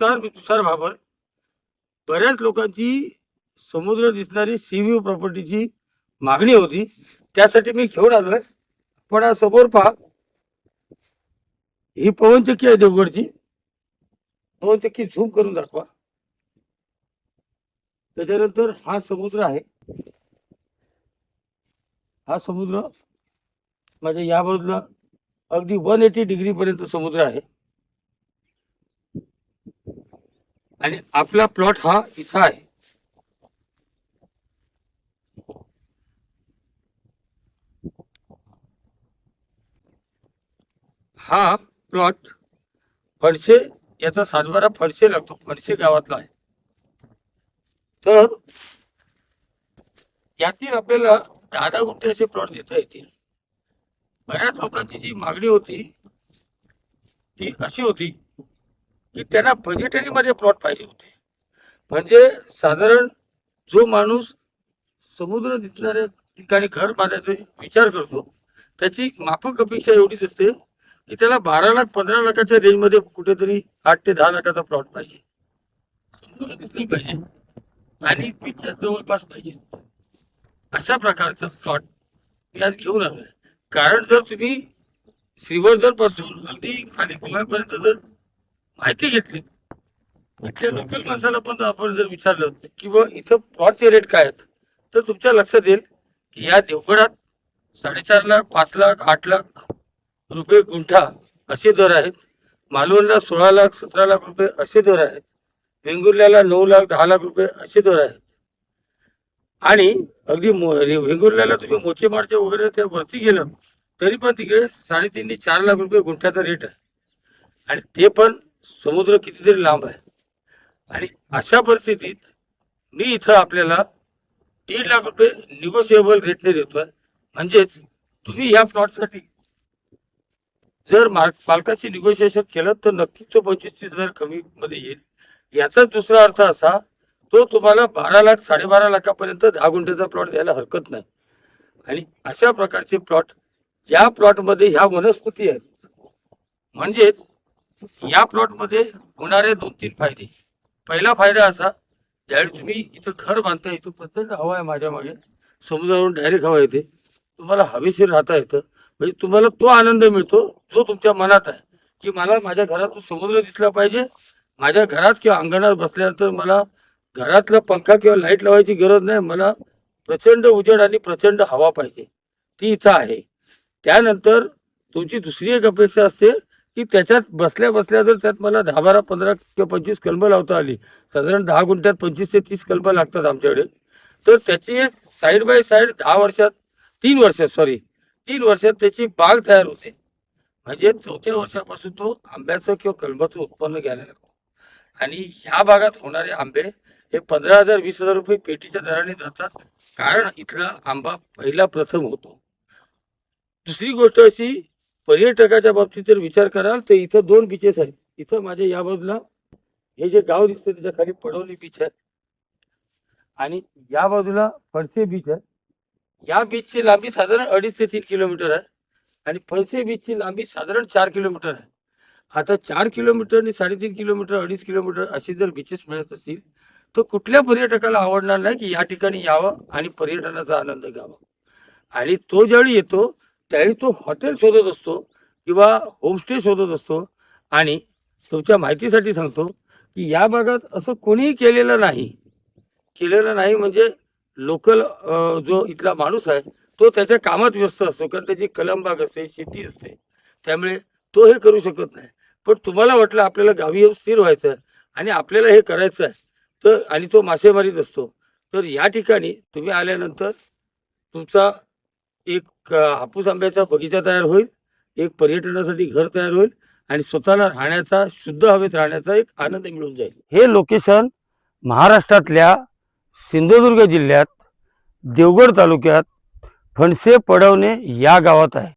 पत्रकार मी तुषार भाबर बऱ्याच लोकांची समुद्र दिसणारी सी प्रॉपर्टीची मागणी होती. त्यासाठी मी घेऊन आलोय. पण हा समोर पहा. ही पवनचक्की आहे देवगडची. पवनचक्की झूम करून दाखवा. त्याच्यानंतर हा समुद्र आहे. हा समुद्र माझ्या या बाजूला अगदी वन एटी डिग्री पर्यंत समुद्र आहे. आणि आपला प्लॉट हा इथं आहे. हा प्लॉट फडशे याचा सातबारा फडशे लागतो फडशे गावातला आहे. तर यातील आपल्याला दहा दहा गुंठे असे प्लॉट देता येतील. बऱ्याच लोकांची जी मागणी होती ती अशी होती की त्यांना बजेटरीमध्ये प्लॉट पाहिजे होते. म्हणजे साधारण जो माणूस समुद्र दिसणाऱ्या ठिकाणी घर बांधायचा विचार करतो त्याची माफक अपेक्षा एवढीच असते की त्याला बारा लाख पंधरा लाखाच्या रेंजमध्ये कुठेतरी आठ ते दहा लाखाचा प्लॉट पाहिजे. समुद्र दिसली पाहिजे. आणि बीचच्या जवळपास पाहिजे. अशा प्रकारचा प्लॉट मी आज घेऊन आलोय. कारण जर तुम्ही श्रीवर्धनपासून अगदी खाली गोव्यापर्यंत जर माहिती घेतली. इथल्या लोकल माणसाला पण आपण जर विचारलं की बा इथं प्लॉटचे रेट काय आहेत? तर तुमच्या लक्षात येईल की या देवगडात साडेचार लाख पाच लाख आठ लाख रुपये गुंठा असे दर आहेत. मालवणला सोळा लाख सतरा लाख रुपये असे दर आहेत. वेंगुर्ल्याला नऊ लाख दहा लाख रुपये असे दर आहेत. आणि अगदी मो- वेंगुर्ल्याला तुम्ही मोचेमाडच्या वगैरे त्या वरती गेलं तरी पण तिकडे साडेतीन ते चार लाख रुपये गुंठ्याचा रेट आहे. आणि ते पण समुद्र कितीतरी लांब आहे. आणि अशा परिस्थितीत मी इथं आपल्याला दीड लाख रुपये निगोशिएबल रेटने देतोय. म्हणजेच तुम्ही ह्या प्लॉटसाठी जर माल मालकाशी निगोशिएशन केलं तर नक्कीच तो पंचवीस तीस हजार कमी मध्ये येईल. याचा दुसरा अर्थ असा तो तुम्हाला बारा लाख साडेबारा लाखापर्यंत दहा गुंठ्याचा प्लॉट द्यायला हरकत नाही. आणि अशा प्रकारचे प्लॉट ज्या प्लॉटमध्ये ह्या वनस्पती आहेत म्हणजेच या प्लॉटमध्ये होणारे दोन तीन फायदे. पहिला फायदा असा ज्यावेळी तुम्ही इथं घर बांधता इथं प्रचंड हवा आहे माझ्या मागे. समुद्रावरून डायरेक्ट हवा येते. तुम्हाला हवेशीर राहता येतं. म्हणजे तुम्हाला तो आनंद मिळतो जो तुमच्या मनात आहे. की मला माझ्या घरातून समुद्र दिसला पाहिजे. माझ्या घरात किंवा अंगणात बसल्यानंतर मला घरातला पंखा किंवा लाइट लावायची गरज नाही. मला प्रचंड उजेड आणि प्रचंड हवा पाहिजे. ती इथं आहे. त्यानंतर तुमची दुसरी एक अपेक्षा असते की त्याच्यात बसल्या बसल्या जर त्यात मला दहा बारा पंधरा किंवा पंचवीस कलमं लावता आली साधारण दहा गुंठ्यात पंचवीस ते तीस कलमं लागतात आमच्याकडे. तर त्याची एक साईड बाय साईड दहा वर्षात तीन वर्षात सॉरी तीन वर्षात त्याची बाग तयार होते. म्हणजे चौथ्या वर्षापासून तो आंब्याचं किंवा कलमाचं उत्पन्न घ्यायला लागतो. आणि ह्या भागात होणारे आंबे हे पंधरा हजार वीस हजार रुपये पेटीच्या दराने जातात. कारण इथला आंबा पहिला प्रथम होतो. दुसरी गोष्ट अशी पर्यटकाच्या बाबतीत जर विचार कराल तर इथं दोन बीचेस आहेत. इथं माझ्या या बाजूला हे जे गाव दिसतं त्याच्याखाली पडवली बीच आहे. आणि या बाजूला फडसे बीच आहे. या बीचची लांबी साधारण अडीच ते तीन किलोमीटर आहे. आणि फळसे बीचची लांबी साधारण चार किलोमीटर आहे. आता चार किलोमीटर आणि साडेतीन किलोमीटर अडीच किलोमीटर अशी जर बीचेस मिळत असतील तर कुठल्या पर्यटकाला आवडणार नाही की या ठिकाणी यावं आणि पर्यटनाचा आनंद घ्यावा? आणि तो ज्यावेळी येतो त्यावेळी तो हॉटेल शोधत असतो किंवा होमस्टे शोधत असतो. आणि तुमच्या माहितीसाठी सांगतो की या भागात असं कोणीही केलेलं नाही. केलेलं नाही म्हणजे लोकल जो इथला माणूस आहे तो त्याच्या कामात व्यस्त असतो. कारण त्याची कलमबाग असते शेती असते. त्यामुळे तो हे करू शकत नाही. पण तुम्हाला वाटलं आपल्याला गावी येऊन स्थिर व्हायचं आहे आणि आपल्याला हे करायचं आहे तर आणि तो मासेमारीत असतो. तर या ठिकाणी तुम्ही आल्यानंतर तुमचा एक हापूस आंब्याचा बगीचा तयार होईल एक पर्यटनासाठी घर तयार होईल आणि स्वतःला राहण्याचा शुद्ध हवेत राहण्याचा एक आनंद मिळून जाईल. हे लोकेशन महाराष्ट्रातल्या सिंधुदुर्ग जिल्ह्यात देवगड तालुक्यात फणसे पडवणे या गावात आहे.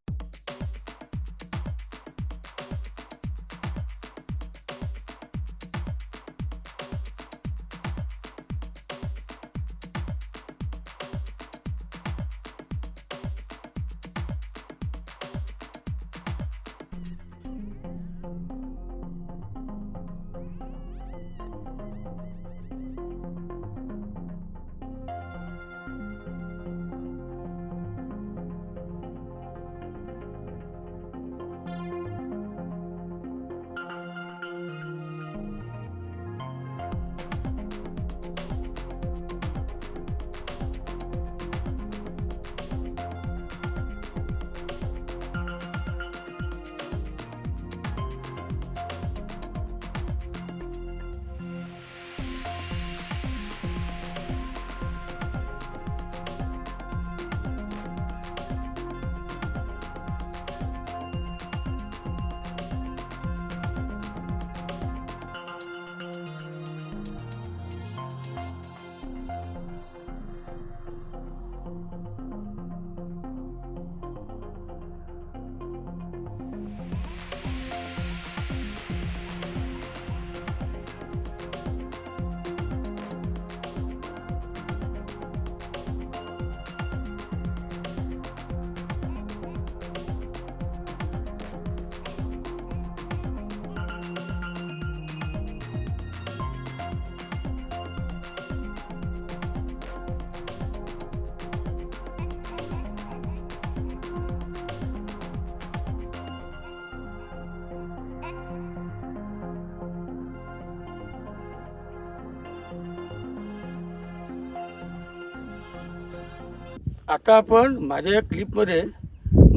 आता आपण माझ्या या क्लिपमध्ये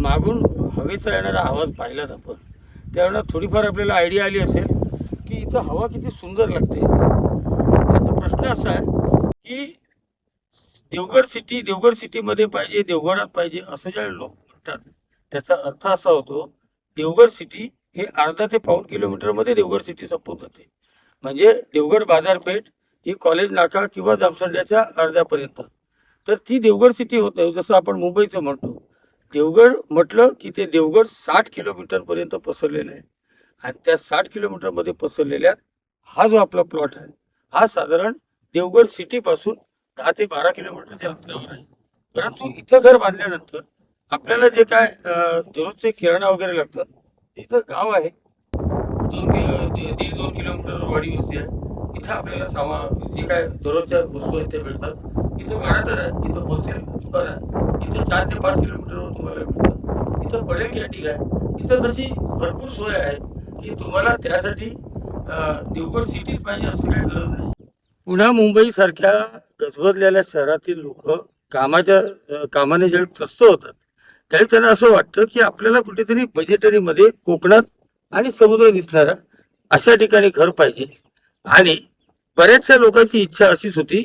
मागून हवेचा येणारा आवाज पाहिलात आपण. त्यावेळेला थोडीफार आपल्याला आयडिया आली असेल की इथं हवा किती सुंदर लागते. आता प्रश्न असा आहे की देवगड सिटी देवगड सिटीमध्ये पाहिजे देवगडात पाहिजे असं ज्या लोक म्हणतात त्याचा अर्थ असा होतो देवगड सिटी हे अर्धा ते पाऊण किलोमीटरमध्ये देवगड सिटी संपून जाते. म्हणजे देवगड बाजारपेठ ही कॉलेज नाका किंवा जामसंड्याच्या अर्ध्यापर्यंत. तर ती देवगड सिटी होत नाही. जसं आपण मुंबईचं म्हणतो. देवगड म्हटलं की ते देवगड साठ किलोमीटरपर्यंत पसरलेलं आहे. आणि त्या साठ किलोमीटरमध्ये पसरलेल्या हा जो आपला प्लॉट आहे हा साधारण देवगड सिटीपासून दहा ते बारा किलोमीटरच्या अंतरावर आहे. परंतु इथं घर बांधल्यानंतर आपल्याला जे काय दररोजचे किराणा वगैरे लागतात इथं गाव आहे. दोन दीड दीड दोन किलोमीटर वाडी वस्ती आहे इथं आपल्याला सामा जे काय दररोजच्या वस्तू आहेत त्या मिळतात. इथं गाडा आहे. इथं होलसेल दुकान आहे. इथं चार ते पाच किलोमीटरवर तुम्हाला मिळतं इथं पडेल कॅटिंग आहे. इथं तशी भरपूर सोय आहे की तुम्हाला त्यासाठी देवगड सिटीच पाहिजे असं काही गरज नाही. पुन्हा मुंबई सारख्या गजबजलेल्या शहरातील लोक कामाच्या कामाने ज्यावेळी त्रस्त होतात त्यावेळी त्यांना असं वाटतं की आपल्याला कुठेतरी बजेटरीमध्ये कोकणात आणि समुद्र दिसणारा अशा ठिकाणी घर पाहिजे. आणि बऱ्याचशा लोकांची इच्छा अशीच होती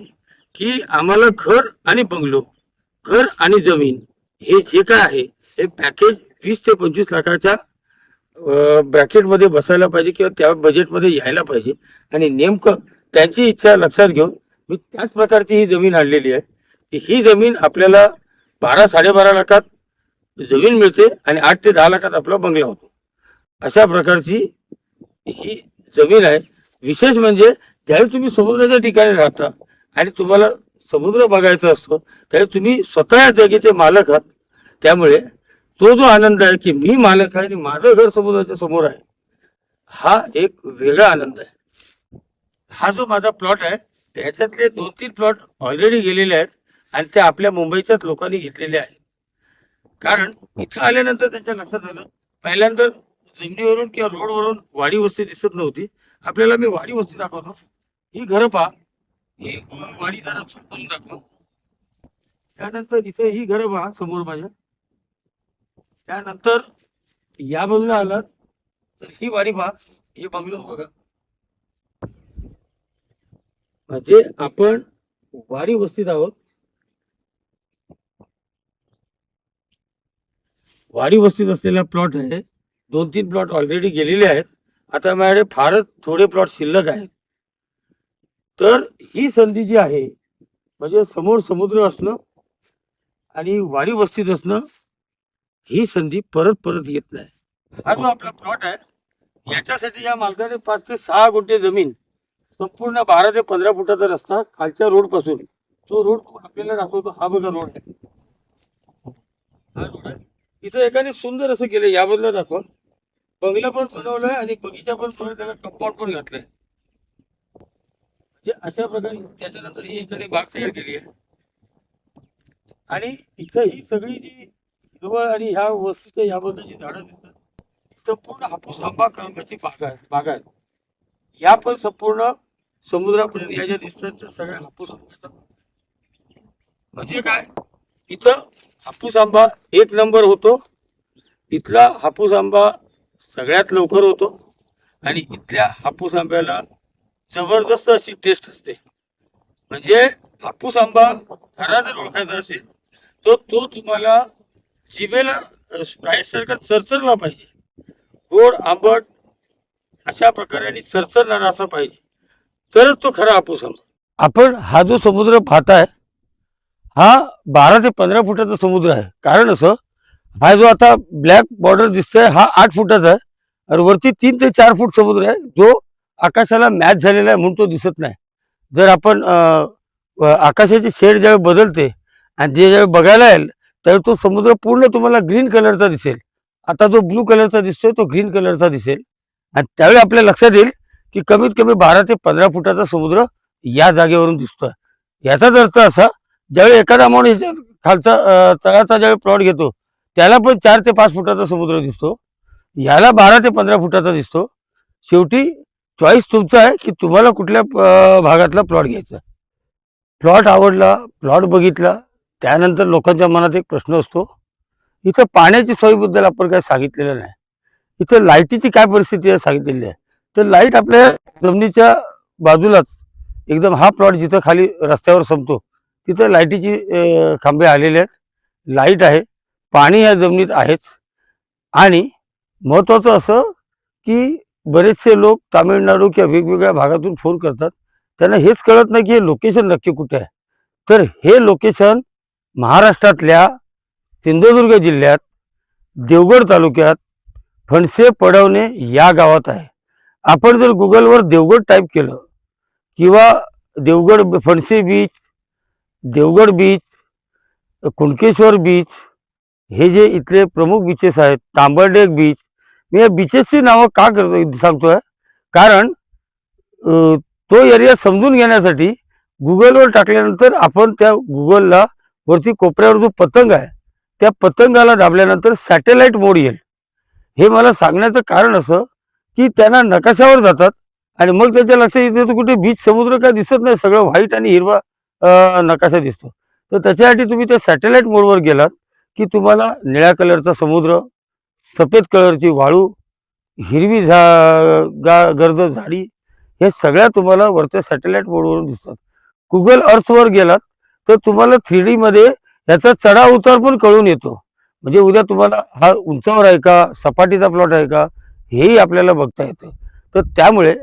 की आम्हाला घर आणि बंगलो घर आणि जमीन हे जे काय आहे हे पॅकेज वीस ते पंचवीस लाखाच्या ब्रॅकेटमध्ये बसायला पाहिजे किंवा त्या बजेटमध्ये यायला पाहिजे. आणि नेमकं त्यांची इच्छा लक्षात घेऊन मी त्याच प्रकारची ही जमीन आणलेली आहे की ही जमीन आपल्याला बारा साडेबारा लाखात जमीन मिळते आणि आठ ते दहा लाखात आपला बंगला होतो. अशा प्रकारची ही जमीन आहे. विशेष म्हणजे ज्यावेळी तुम्ही समुद्राच्या ठिकाणी राहता आणि तुम्हाला समुद्र बघायचा असतो तरी तुम्ही स्वतः या जागेचे मालक आहात. त्यामुळे तो जो आनंद आहे की मी मालक आहे आणि माझं घर समुद्राच्या समोर आहे हा एक वेगळा आनंद आहे. हा जो माझा प्लॉट आहे त्याच्यातले दोन तीन प्लॉट ऑलरेडी गेलेले आहेत आणि ते आपल्या मुंबईच्याच लोकांनी घेतलेले आहेत. कारण इथं आल्यानंतर त्यांच्या लक्षात आलं पहिल्यांदा जमिनीवरून किंवा रोडवरून वाडी वस्ती दिसत नव्हती. आपल्याला मी वाडी वस्ती दाखवतो. ही घरं पहा हे वाडी जरा करून दाखव. त्यानंतर इथे ही घर पहा समोर माझ्या. त्यानंतर या बाजूला आलात तर ही वाडी पहा हे बंगलो बघा. म्हणजे आपण वाडी वस्तीत आहोत. वाडी वस्तीत असलेला प्लॉट आहे. दोन तीन प्लॉट ऑलरेडी गेलेले आहेत. आता माझ्याकडे फारच थोडे प्लॉट शिल्लक आहेत. तर ही संधी जी आहे म्हणजे समोर समुद्र असणं आणि वारी वस्तीत असणं ही संधी परत परत येत नाही. हा जो आपला प्लॉट आहे याच्यासाठी या मालकाने पाच ते सहा गुंठे जमीन संपूर्ण बारा ते पंधरा फुटाचा रस्ता खालच्या रोडपासून. तो रोड आपल्याला दाखवतो हा बघा रोड आहे. हा रोड आहे. इथं एकाने सुंदर असं केलं याबद्दल दाखवा. बंगला पण बनवलाय आणि बगीचा पण थोडं त्याला कंपाऊंड पण घातलंय. अशा प्रकारे त्याच्यानंतर ही एकाने बाग तयार केली आहे. आणि इथं ही सगळी जी हिरवळ आणि ह्या वस्तूच्या याबद्दल जी झाडं दिसतात संपूर्ण हापूस आंबा क्रमांकाची बाग आहे बाग आहे. या पण संपूर्ण समुद्रापर्यंत या ज्या दिसतात त्या सगळ्या हापूस म्हणजे काय? इथं हापूस आंबा एक नंबर होतो इथला हापूस आंबा सगळ्यात लवकर होतो आणि इथल्या हापूस आंब्याला जबरदस्त अशी टेस्ट असते. म्हणजे हापूस आंबा खरा जर ओळखायचा असेल तर तो तुम्हाला जिभेला स्प्राईट सारखा चरचरला पाहिजे. गोड आंबट अशा प्रकारे चरचरणारा असा पाहिजे. तरच तो खरा हापूस आंबा. आपण हा जो समुद्र पाहताय हा बारा ते पंधरा फुटाचा समुद्र आहे. कारण असं हा जो आता ब्लॅक बॉर्डर दिसतोय हा आठ फुटाचा आहे. आणि वरती तीन ते चार फूट समुद्र आहे जो आकाशाला मॅच झालेला आहे म्हणून तो दिसत नाही. जर आपण आकाशाची शेड ज्यावेळी बदलते आणि जे ज्यावेळी बघायला येईल त्यावेळी तो समुद्र पूर्ण तुम्हाला ग्रीन कलरचा दिसेल. आता जो ब्लू कलरचा दिसतोय तो ग्रीन कलरचा दिसेल. आणि त्यावेळी आपल्या लक्षात येईल की कमीत कमी बारा ते पंधरा फुटाचा समुद्र या जागेवरून दिसतोय. याचाच अर्थ असा ज्यावेळी एखादा माणूस खालचा तळाचा ज्यावेळी प्लॉट घेतो त्याला पण चार ते पाच फुटाचा समुद्र दिसतो. याला बारा ते पंधरा फुटाचा दिसतो. शेवटी चॉईस तुमचा आहे की तुम्हाला कुठल्या भागातला प्लॉट घ्यायचा प्लॉट आवडला प्लॉट बघितला त्यानंतर लोकांच्या मनात एक प्रश्न असतो इथं पाण्याची सोयीबद्दल आपण काय सांगितलेलं नाही. इथं लाईटीची काय परिस्थिती आहे सांगितलेली आहे. तर लाइट आपल्या जमिनीच्या बाजूलाच एकदम हा प्लॉट जिथं खाली रस्त्यावर संपतो तिथं लाईटीची खांबे आलेले आहेत. लाइट आहे पाणी या जमिनीत आहेच. आणि महत्त्वाचं असं की बरेचसे लोक तामिळनाडू किंवा वेगवेगळ्या भागातून फोन करतात. त्यांना हेच कळत नाही की हे लोकेशन नक्की कुठे आहे. तर हे लोकेशन महाराष्ट्रातल्या सिंधुदुर्ग जिल्ह्यात देवगड तालुक्यात फणसे पडवणे या गावात आहे. आपण जर गुगलवर देवगड टाईप केलं किंवा Devgad Phanase beach Devgad beach Kunkeshwar beach हे जे इथले प्रमुख बीचेस आहेत तांबरडेक बीच मी या बीचेसची नावं का करतो सांगतोय. कारण तो एरिया समजून घेण्यासाठी गुगलवर टाकल्यानंतर आपण त्या गुगलला वरती कोपऱ्यावर जो पतंग आहे त्या पतंगाला दाबल्यानंतर सॅटेलाईट मोड येईल. हे मला सांगण्याचं कारण असं की त्यांना नकाशावर जातात आणि मग त्याच्या लक्षात येतं तर कुठे बीच समुद्र काय दिसत नाही सगळं व्हाईट आणि हिरवा नकाशा दिसतो. तर त्याच्यासाठी तुम्ही त्या सॅटेलाईट मोडवर गेलात की तुम्हाला निळ्या कलरचा समुद्र सफेद कलरची वाळू हिरवी झा गा गर्द झाडी हे सगळ्या तुम्हाला वरच्या सॅटेलाईट मोडवरून दिसतात. गुगल अर्थवर गेलात तर तुम्हाला थ्री डीमध्ये याचा चढाव उतार पण कळून येतो. म्हणजे उद्या तुम्हाला हा उंचावर आहे का सपाटीचा प्लॉट आहे का हेही आपल्याला बघता येतं. तर त्यामुळे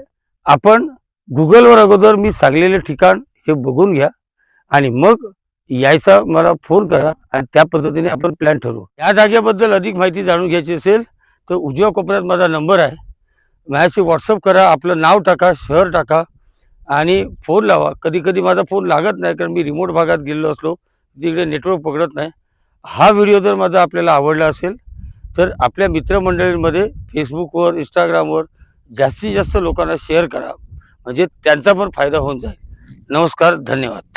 आपण गुगलवर अगोदर मी सांगलेले ठिकाण हे बघून घ्या आणि मग यायचा मला फोन करा आणि त्या पद्धतीने आपण प्लॅन ठरवू. या जागेबद्दल अधिक माहिती जाणून घ्यायची असेल तर उजव्या कोपऱ्यात माझा नंबर आहे. माझ्याशी व्हॉट्सअप करा आपलं नाव टाका शहर टाका आणि फोन लावा. कधी कधी माझा फोन लागत नाही कारण मी रिमोट भागात गेलेलो असलो तिकडे नेटवर्क पकडत नाही. हा व्हिडिओ जर माझा आपल्याला आवडला असेल तर आपल्या मित्रमंडळींमध्ये फेसबुकवर इंस्टाग्रामवर जास्तीत जास्त लोकांना शेअर करा. म्हणजे त्यांचा पण फायदा होऊन जाईल. नमस्कार धन्यवाद.